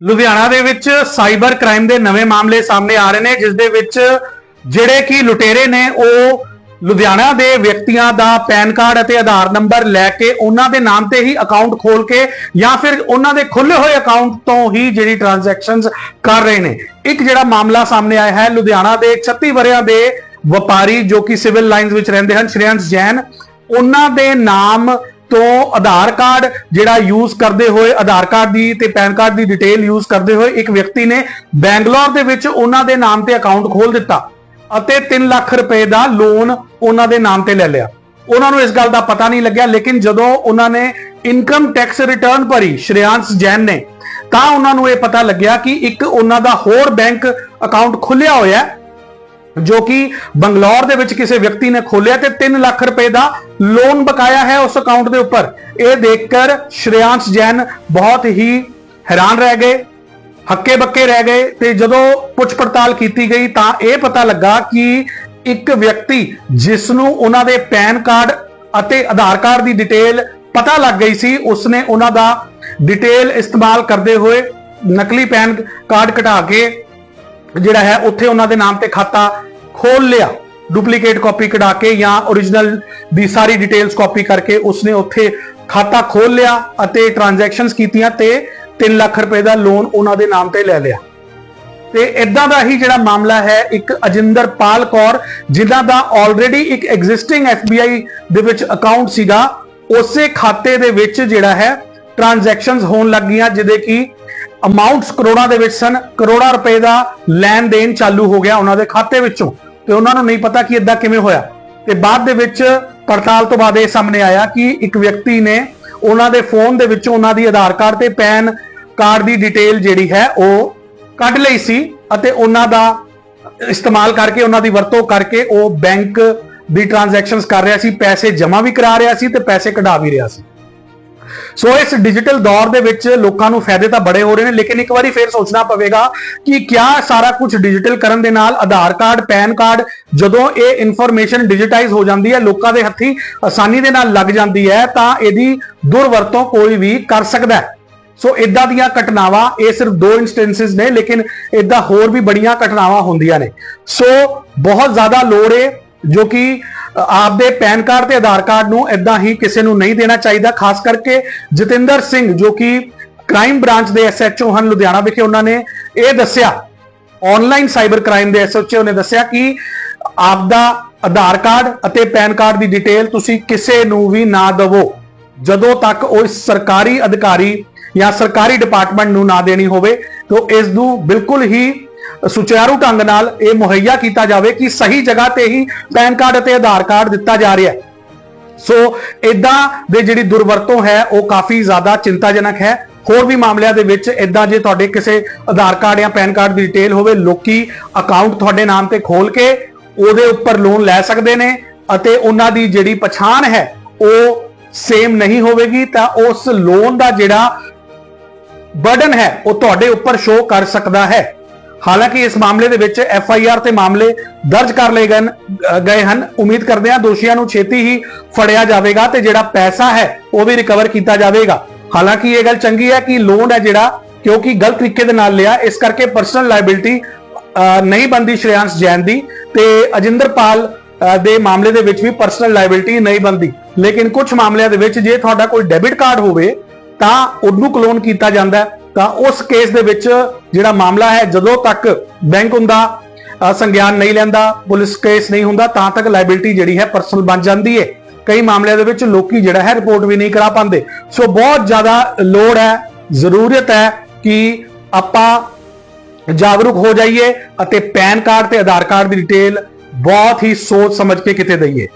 ਲੁਧਿਆਣਾ ਦੇ ਵਿੱਚ cyber crime ਦੇ ਨਵੇਂ ਮਾਮਲੇ ਸਾਹਮਣੇ ਆ ਰਹੇ ਨੇ, ਜਿਸ ਦੇ ਵਿੱਚ ਜਿਹੜੇ ਕਿ ਲੁਟੇਰੇ ਨੇ, ਉਹ ਲੁਧਿਆਣਾ ਦੇ ਵਿਅਕਤੀਆਂ ਦਾ ਪੈਨ ਕਾਰਡ ਅਤੇ ਆਧਾਰ ਨੰਬਰ ਲੈ ਕੇ ਉਹਨਾਂ ਦੇ ਨਾਮ ਤੇ ਹੀ ਅਕਾਊਂਟ ਖੋਲ ਕੇ ਜਾਂ ਫਿਰ ਉਹਨਾਂ ਦੇ ਖੁੱਲੇ ਹੋਏ ਅਕਾਊਂਟ ਤੋਂ ਹੀ ਜਿਹੜੀ ਟ੍ਰਾਂਜੈਕਸ਼ਨਸ ਕਰ ਰਹੇ ਨੇ। ਇੱਕ ਜਿਹੜਾ ਮਾਮਲਾ ਸਾਹਮਣੇ ਆਇਆ ਹੈ, ਲੁਧਿਆਣਾ ਦੇ 36 ਵਰਿਆਂ ਦੇ ਵਪਾਰੀ ਜੋ ਕਿ ਸਿਵਲ ਲਾਈਨਸ ਵਿੱਚ ਰਹਿੰਦੇ ਹਨ ਸ਼੍ਰੇਅੰਸ ਜੈਨ, ਉਹਨਾਂ ਦੇ ਨਾਮ ਤੋਂ ਆਧਾਰ ਕਾਰਡ ਜਿਹੜਾ ਯੂਜ਼ ਕਰਦੇ ਹੋਏ, ਆਧਾਰ ਕਾਰਡ ਦੀ ਤੇ ਪੈਨ ਕਾਰਡ ਦੀ ਡਿਟੇਲ ਯੂਜ਼ ਕਰਦੇ ਹੋਏ ਇੱਕ ਵਿਅਕਤੀ ਨੇ ਬੈਂਗਲੌਰ ਦੇ ਵਿੱਚ ਉਹਨਾਂ ਦੇ ਨਾਮ ਤੇ ਅਕਾਊਂਟ ਖੋਲ ਦਿੱਤਾ ਅਤੇ 3 ਲੱਖ ਰੁਪਏ ਦਾ ਲੋਨ ਉਹਨਾਂ ਦੇ ਨਾਮ ਤੇ ਲੈ ਲਿਆ। ਉਹਨਾਂ ਨੂੰ ਇਸ ਗੱਲ ਦਾ ਪਤਾ ਨਹੀਂ ਲੱਗਿਆ, ਲੇਕਿਨ ਜਦੋਂ ਉਹਨਾਂ ਨੇ ਇਨਕਮ ਟੈਕਸ ਰਿਟਰਨ ਭਰੀ ਸ਼੍ਰੇयांश ਜੈਨ ਨੇ, ਤਾਂ ਉਹਨਾਂ ਨੂੰ ਇਹ ਪਤਾ ਲੱਗਿਆ ਕਿ ਇੱਕ ਉਹਨਾਂ ਦਾ ਹੋਰ ਬੈਂਕ ਅਕਾਊਂਟ ਖੁੱਲਿਆ ਹੋਇਆ ਹੈ। ਜੋ ਕਿ ਬੰਗਲੌਰ ਦੇ ਵਿੱਚ ਕਿਸੇ ਵਿਅਕਤੀ ਨੇ ਖੋਲਿਆ ਤੇ 3 ਲੱਖ ਰੁਪਏ ਦਾ ਲੋਨ ਬਕਾਇਆ ਹੈ ਉਸ ਅਕਾਊਂਟ ਦੇ ਉੱਪਰ। ਇਹ ਦੇਖ ਕਰ ਸ਼੍ਰੇਆਂਸ਼ ਜੈਨ ਬਹੁਤ ਹੀ ਹੈਰਾਨ ਰਹਿ ਗਏ, ਹੱਕੇ ਬੱਕੇ ਰਹਿ ਗਏ ਤੇ ਜਦੋਂ ਪੁੱਛ ਪੜਤਾਲ ਕੀਤੀ ਗਈ ਤਾਂ ਇਹ ਪਤਾ ਲੱਗਾ ਕਿ ਇੱਕ ਵਿਅਕਤੀ ਜਿਸ ਨੂੰ ਉਹਨਾਂ ਦੇ ਪੈਨ ਕਾਰਡ ਅਤੇ ਆਧਾਰ ਕਾਰਡ ਦੀ ਡਿਟੇਲ ਪਤਾ ਲੱਗ ਗਈ ਸੀ, ਉਸਨੇ ਉਹਨਾਂ ਦਾ ਡਿਟੇਲ ਇਸਤੇਮਾਲ ਕਰਦੇ ਹੋਏ ਨਕਲੀ ਪੈਨ ਕਾਰਡ ਘਟਾ ਕੇ ਜਿਹੜਾ ਹੈ, ਉੱਥੇ ਉਹਨਾਂ ਦੇ ਨਾਮ ਤੇ ਖਾਤਾ ਖੋਲ ਲਿਆ। ਡੁਪਲੀਕੇਟ ਕਾਪੀ ਕਢਾ ਕੇ ਜਾਂ origignal ਦੀ ਸਾਰੀ ਡਿਟੇਲਸ ਕਾਪੀ ਕਰਕੇ ਉਸਨੇ ਉੱਥੇ ਖਾਤਾ ਖੋਲ ਲਿਆ ਅਤੇ ਟ੍ਰਾਂਜੈਕਸ਼ਨਸ ਕੀਤੀਆਂ ਤੇ 3 ਲੱਖ ਰੁਪਏ ਦਾ ਲੋਨ ਉਹਨਾਂ ਦੇ ਨਾਮ ਤੇ ਲੈ ਲਿਆ। ਤੇ ਇਦਾਂ ਦਾ ਹੀ ਜਿਹੜਾ ਮਾਮਲਾ ਹੈ, ਇੱਕ ਅਜਿੰਦਰਪਾਲ ਕੌਰ, ਜਿਨ੍ਹਾਂ ਦਾ ਆਲਰੇਡੀ ਇੱਕ ਐਗਜ਼ਿਸਟਿੰਗ FBI ਦੇ ਵਿੱਚ ਅਕਾਊਂਟ ਸੀਗਾ, ਉਸੇ ਖਾਤੇ ਦੇ ਵਿੱਚ ਜਿਹੜਾ ਹੈ ਟ੍ਰਾਂਜੈਕਸ਼ਨਸ ਹੋਣ ਲੱਗੀਆਂ ਜਿਹਦੇ ਕਿ ਅਮਾਉਂਟਸ ਕਰੋੜਾਂ ਦੇ ਵਿੱਚ ਸਨ। ਕਰੋੜਾਂ ਰੁਪਏ ਦਾ ਲੈਣ ਦੇਣ ਚਾਲੂ ਹੋ ਗਿਆ ਉਹਨਾਂ ਦੇ ਖਾਤੇ ਵਿੱਚੋਂ। ਤੇ ਉਹਨਾਂ ਨੂੰ ਨਹੀਂ ਪਤਾ ਕਿ ਇਦਾਂ ਕਿਵੇਂ ਹੋਇਆ। ਤੇ ਬਾਅਦ ਦੇ ਵਿੱਚ ਪੜਤਾਲ ਤੋਂ ਬਾਅਦ ਇਹ ਸਾਹਮਣੇ ਆਇਆ ਕਿ ਇੱਕ ਵਿਅਕਤੀ ਨੇ ਉਹਨਾਂ ਦੇ ਫੋਨ ਦੇ ਵਿੱਚੋਂ ਉਹਨਾਂ ਦੀ ਆਧਾਰ ਕਾਰਡ ਤੇ ਪੈਨ ਕਾਰਡ ਦੀ ਡਿਟੇਲ ਜਿਹੜੀ ਹੈ ਉਹ ਕੱਢ ਲਈ ਸੀ ਅਤੇ ਉਹਨਾਂ ਦਾ ਇਸਤੇਮਾਲ ਕਰਕੇ ਉਹਨਾਂ ਦੀ ਵਰਤੋਂ ਕਰਕੇ ਉਹ ਬੈਂਕ ਦੀ ਟ੍ਰਾਂਜੈਕਸ਼ਨਸ ਕਰ ਰਿਹਾ ਸੀ। ਪੈਸੇ ਜਮ੍ਹਾਂ ਵੀ ਕਰਾ ਰਿਹਾ ਸੀ ਤੇ ਪੈਸੇ ਕਢਾ ਵੀ ਰਿਹਾ ਸੀ। ਸੋ ਇਸ ਡਿਜੀਟਲ ਦੌਰ ਦੇ ਵਿੱਚ ਲੋਕਾਂ ਨੂੰ ਫਾਇਦੇ ਤਾਂ ਬੜੇ ਹੋ ਰਹੇ ਨੇ, ਲੇਕਿਨ ਇੱਕ ਵਾਰੀ ਫੇਰ ਸੋਚਣਾ ਪਵੇਗਾ ਕਿ ਕਿਆ ਸਾਰਾ ਕੁਝ ਡਿਜੀਟਲ ਕਰਨ ਦੇ ਨਾਲ ਆਧਾਰ ਕਾਰਡ, ਪੈਨ ਕਾਰਡ, ਜਦੋਂ ਇਹ ਇਨਫੋਰਮੇਸ਼ਨ ਡਿਜੀਟਾਈਜ਼ ਹੋ ਜਾਂਦੀ ਹੈ, ਲੋਕਾਂ ਦੇ ਹੱਥੀ ਆਸਾਨੀ ਦੇ ਨਾਲ ਲੱਗ ਜਾਂਦੀ ਹੈ, ਤਾਂ ਇਹਦੀ ਦੁਰਵਰਤੋਂ ਕੋਈ ਵੀ ਕਰ ਸਕਦਾ ਹੈ। ਸੋ ਇਦਾਂ ਦੀਆਂ ਘਟਨਾਵਾਂ, ਇਹ ਸਿਰਫ ਦੋ ਇਨਸਟੈਂਸਸ ਨੇ, ਲੇਕਿਨ ਇਦਾਂ ਹੋਰ ਵੀ ਬੜੀਆਂ ਘਟਨਾਵਾਂ ਹੁੰਦੀਆਂ ਨੇ। ਸੋ ਬਹੁਤ ਜ਼ਿਆਦਾ ਲੋੜ ਹੈ ਜੋ ਕਿ ਆਪਦੇ ਪੈਨ ਕਾਰਡ ਤੇ ਆਧਾਰ ਕਾਰਡ ਨੂੰ ਇਦਾਂ ਹੀ ਕਿਸੇ ਨੂੰ ਨਹੀਂ ਦੇਣਾ ਚਾਹੀਦਾ, ਖਾਸ ਕਰਕੇ ਜਤਿੰਦਰ ਸਿੰਘ, ਜੋ ਕਿ ਕ੍ਰਾਈਮ ਬ੍ਰਾਂਚ ਦੇ ਐਸਐਚਓ ਹਨ ਲੁਧਿਆਣਾ ਵਿਖੇ ਉਹਨਾਂ ਨੇ ਇਹ ਦੱਸਿਆ ਆਨਲਾਈਨ ਸਾਈਬਰ ਕ੍ਰਾਈਮ ਦੇ ਐਸਐਚਓ ਨੇ ਦੱਸਿਆ ਕਿ ਆਪਦਾ ਆਧਾਰ ਕਾਰਡ ਅਤੇ ਪੈਨ ਕਾਰਡ ਦੀ ਡਿਟੇਲ ਤੁਸੀਂ ਕਿਸੇ ਨੂੰ ਵੀ ਨਾ ਦਵੋ, ਜਦੋਂ ਤੱਕ ਉਹ ਸਰਕਾਰੀ ਅਧਿਕਾਰੀ ਜਾਂ ਸਰਕਾਰੀ ਡਿਪਾਰਟਮੈਂਟ ਨੂੰ ਨਾ ਦੇਣੀ ਹੋਵੇ, ਤਾਂ ਇਸ ਨੂੰ ਬਿਲਕੁਲ ਹੀ ਸੁਚਾਰੂ ਢੰਗ ਨਾਲ ਇਹ ਮੁਹੱਈਆ ਕੀਤਾ ਜਾਵੇ ਕਿ ਸਹੀ ਜਗ੍ਹਾ ਤੇ ਹੀ ਪੈਨ ਕਾਰਡ ਅਤੇ ਆਧਾਰ ਕਾਰਡ ਦਿੱਤਾ ਜਾ ਰਿਹਾ ਹੈ। ਸੋ ਇਦਾਂ ਦੇ ਜਿਹੜੀ ਦੁਰਵਰਤੋਂ ਹੈ, ਉਹ ਕਾਫੀ ਜ਼ਿਆਦਾ ਚਿੰਤਾਜਨਕ ਹੈ। ਹੋਰ ਵੀ ਮਾਮਲਿਆਂ ਦੇ ਵਿੱਚ ਇਦਾਂ ਜੇ ਤੁਹਾਡੇ ਕਿਸੇ ਆਧਾਰ ਕਾਰਡ ਜਾਂ ਪੈਨ ਕਾਰਡ ਦੀ ਡਿਟੇਲ ਹੋਵੇ, ਲੋਕੀ ਅਕਾਊਂਟ ਤੁਹਾਡੇ ਨਾਮ ਤੇ ਖੋਲ ਕੇ ਉਹਦੇ ਉੱਪਰ ਲੋਨ ਲੈ ਸਕਦੇ ਨੇ ਅਤੇ ਉਹਨਾਂ ਦੀ ਜਿਹੜੀ ਪਛਾਣ ਹੈ, ਉਹ ਸੇਮ ਨਹੀਂ ਹੋਵੇਗੀ ਤਾਂ ਉਸ ਲੋਨ ਦਾ ਜਿਹੜਾ ਬਰਡਨ ਹੈ, ਉਹ ਤੁਹਾਡੇ ਉੱਪਰ ਸ਼ੋ ਕਰ ਸਕਦਾ ਹੈ। ਹਾਲਾਂਕਿ ਇਸ ਮਾਮਲੇ ਦੇ ਵਿੱਚ ਐਫ ਆਈ ਆਰ ਤੇ ਮਾਮਲੇ ਦਰਜ ਕਰ ਲਏ ਗਏ ਗਏ ਹਨ। ਉਮੀਦ ਕਰਦੇ ਹਾਂ ਦੋਸ਼ੀਆਂ ਨੂੰ ਛੇਤੀ ਹੀ ਫੜਿਆ ਜਾਵੇਗਾ ਤੇ ਜਿਹੜਾ ਪੈਸਾ ਹੈ ਉਹ ਵੀ ਰਿਕਵਰ ਕੀਤਾ ਜਾਵੇਗਾ। ਹਾਲਾਂਕਿ ਇਹ ਗੱਲ ਚੰਗੀ ਹੈ ਕਿ ਲੋਨ ਹੈ ਜਿਹੜਾ ਕਿਉਂਕਿ ਗਲਤ ਤਰੀਕੇ ਦੇ ਨਾਲ ਲਿਆ। ਇਸ ਕਰਕੇ ਪਰਸਨਲ ਲਾਇਬਿਲਟੀ ਨਹੀਂ ਬੰਦੀ ਸ਼੍ਰੇयांश ਜੈਨ ਦੀ ਤੇ ਅਜਿੰਦਰਪਾਲ ਅ, ਦੇ ਮਾਮਲੇ ਦੇ ਵਿੱਚ ਵੀ ਪਰਸਨਲ ਲਾਇਬਿਲਟੀ ਨਹੀਂ ਬੰਦੀ ਲੇਕਿਨ ਕੁਝ ਮਾਮਲਿਆਂ ਦੇ ਵਿੱਚ ਜੇ ਤੁਹਾਡਾ ਕੋਈ ਡੈਬਿਟ ਕਾਰਡ ਹੋਵੇ ਤਾਂ ਉਹਨੂੰ ਕਲੋਨ ਕੀਤਾ ਜਾਂਦਾ ਹੈ, ਤਾਂ ਉਸ ਕੇਸ ਦੇ ਵਿੱਚ ਜਿਹੜਾ ਮਾਮਲਾ ਹੈ, ਜਦੋਂ ਤੱਕ ਬੈਂਕ ਹੁੰਦਾ ਸੰਗਿਆਨ ਨਹੀਂ ਲੈਂਦਾ, ਪੁਲਿਸ ਕੇਸ ਨਹੀਂ ਹੁੰਦਾ, ਤਾਂ ਤੱਕ ਲਾਇਬਿਲਟੀ ਜਿਹੜੀ ਹੈ ਪਰਸਨਲ ਬਣ ਜਾਂਦੀ ਹੈ ਕਈ ਮਾਮਲਿਆਂ ਦੇ ਵਿੱਚ ਲੋਕੀ ਜਿਹੜਾ ਹੈ ਰਿਪੋਰਟ ਵੀ ਨਹੀਂ ਕਰਾ ਪਾਉਂਦੇ। ਸੋ ਬਹੁਤ ਜ਼ਿਆਦਾ ਲੋੜ ਹੈ, ਜ਼ਰੂਰਤ ਹੈ ਕਿ ਆਪਾਂ ਜਾਗਰੂਕ ਹੋ ਜਾਈਏ ਅਤੇ ਪੈਨ ਕਾਰਡ ਤੇ ਆਧਾਰ ਕਾਰਡ ਦੀ ਡਿਟੇਲ ਬਹੁਤ ਹੀ ਸੋਚ ਸਮਝ ਕੇ ਕਿਤੇ ਦਈਏ।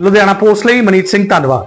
ਲੁਧਿਆਣਾ ਪੋਸਟ ਲਈ ਮਨੀਤ ਸਿੰਘ ਧੰਨਵਾਦ।